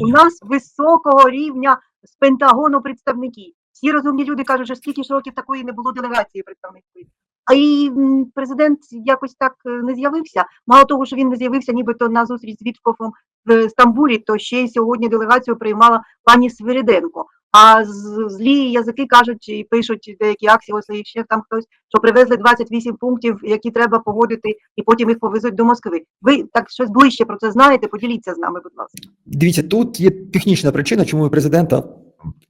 у нас високого рівня з Пентагону представники. Всі розумні люди кажуть, що скільки ж років такої не було делегації представницької. А і президент якось так е, не з'явився. Мало того, що він не з'явився, нібито на зустріч з Віткофом в Стамбулі, то ще й сьогодні делегацію приймала пані Свириденко. А злі язики кажуть і пишуть деякі аксіоси, і ще там хтось, що привезли 28 пунктів, які треба погодити, і потім їх повезуть до Москви. Ви так щось ближче про це знаєте? Поділіться з нами, будь ласка. Дивіться, тут є технічна причина, чому президента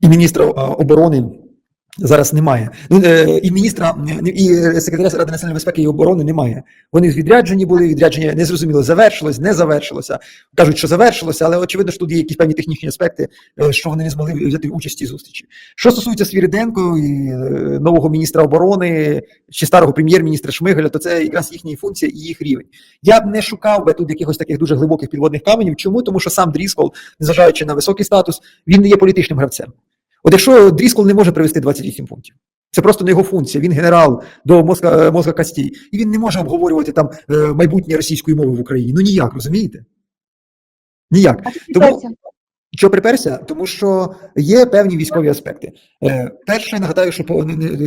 і міністра оборони зараз немає. Ну, е, і міністра, е, і секретаря Ради національної безпеки і оборони немає. Вони відряджені були, відрядження незрозуміло, завершилось, не завершилося. Кажуть, що завершилося, але очевидно, що тут є якісь певні технічні аспекти, е, що вони не змогли взяти участь цій зустрічі. Що стосується Свіриденко і е, нового міністра оборони чи старого прем'єр-міністра Шмигаля, то це якраз їхні функції і їх рівень. Я б не шукав би тут якихось таких дуже глибоких підводних каменів. Чому? Тому що сам Дріскол, незважаючи на високий статус, він не є політичним гравцем. От якщо Дріскол не може привести 28 пунктів, це просто не його функція. Він генерал до мозка, мозга Кастій, і він не може обговорювати там е, майбутнє російської мови в Україні. Ну ніяк, розумієте? Ніяк. Тому що приперся, тому що є певні військові аспекти. Е, перше, нагадаю, що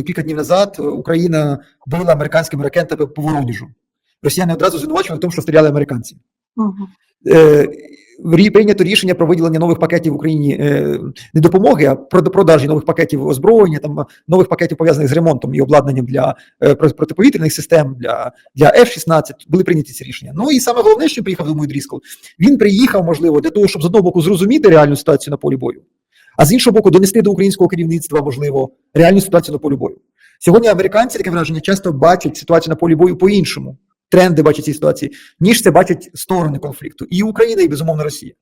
кілька днів назад Україна била американськими ракетами по Вороніжу. Росіяни одразу звинувачували в тому, що стріляли американці. Рі- прийнято рішення про виділення нових пакетів в Україні е, не допомоги, а про продажі нових пакетів озброєння, там нових пакетів пов'язаних з ремонтом і обладнанням для е, протиповітряних систем, для, для F-16. Були прийняті ці рішення. Ну і саме головне, що приїхав думаю, Дріскол. Він приїхав, можливо, для того, щоб з одного боку зрозуміти реальну ситуацію на полі бою, а з іншого боку, донести до українського керівництва, можливо, реальну ситуацію на полі бою. Сьогодні американці таке враження часто бачать ситуацію на полі бою по-іншому. Тренди бачать ці ситуації, ніж це бачать сторони конфлікту. І Україна, і безумовно Росія.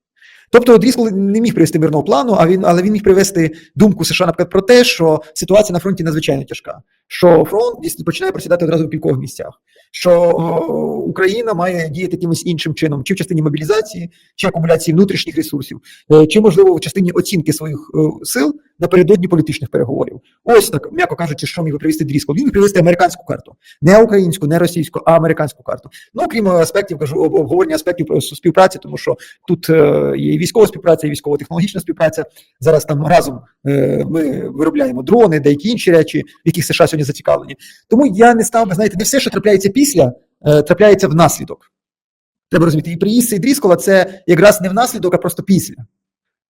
Тобто Дріскол не міг привести мирного плану, а він, але він міг привести думку США, наприклад, про те, що ситуація на фронті надзвичайно тяжка, що фронт дійсно починає просідати одразу в кількох місцях, що Україна має діяти якимось іншим чином, чи в частині мобілізації, чи акумуляції внутрішніх ресурсів, е, чи можливо в частині оцінки своїх е, сил напередодні політичних переговорів. Ось так, м'яко кажучи, що міг привести Дріскол. Він привести американську карту, не українську, не російську, а американську карту. Ну крім аспектів, кажу, обговорення аспектів е, співпраці, тому що тут е, є і військова співпраця, і військово-технологічна співпраця. Зараз там разом е, ми виробляємо дрони, деякі інші речі, в яких США сьогодні зацікавлені. Тому я не став би, знаєте, не все, що трапляється після, е, трапляється внаслідок. Треба розуміти, і приїзд цей Дріскола це якраз не внаслідок, а просто після.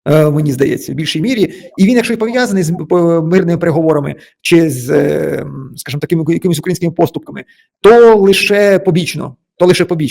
Е, Мені здається, в більшій мірі, і він, якщо й пов'язаний з м- мирними переговорами чи з, е, скажімо, такими якимись українськими поступками, то лише побічно, то лише побічно.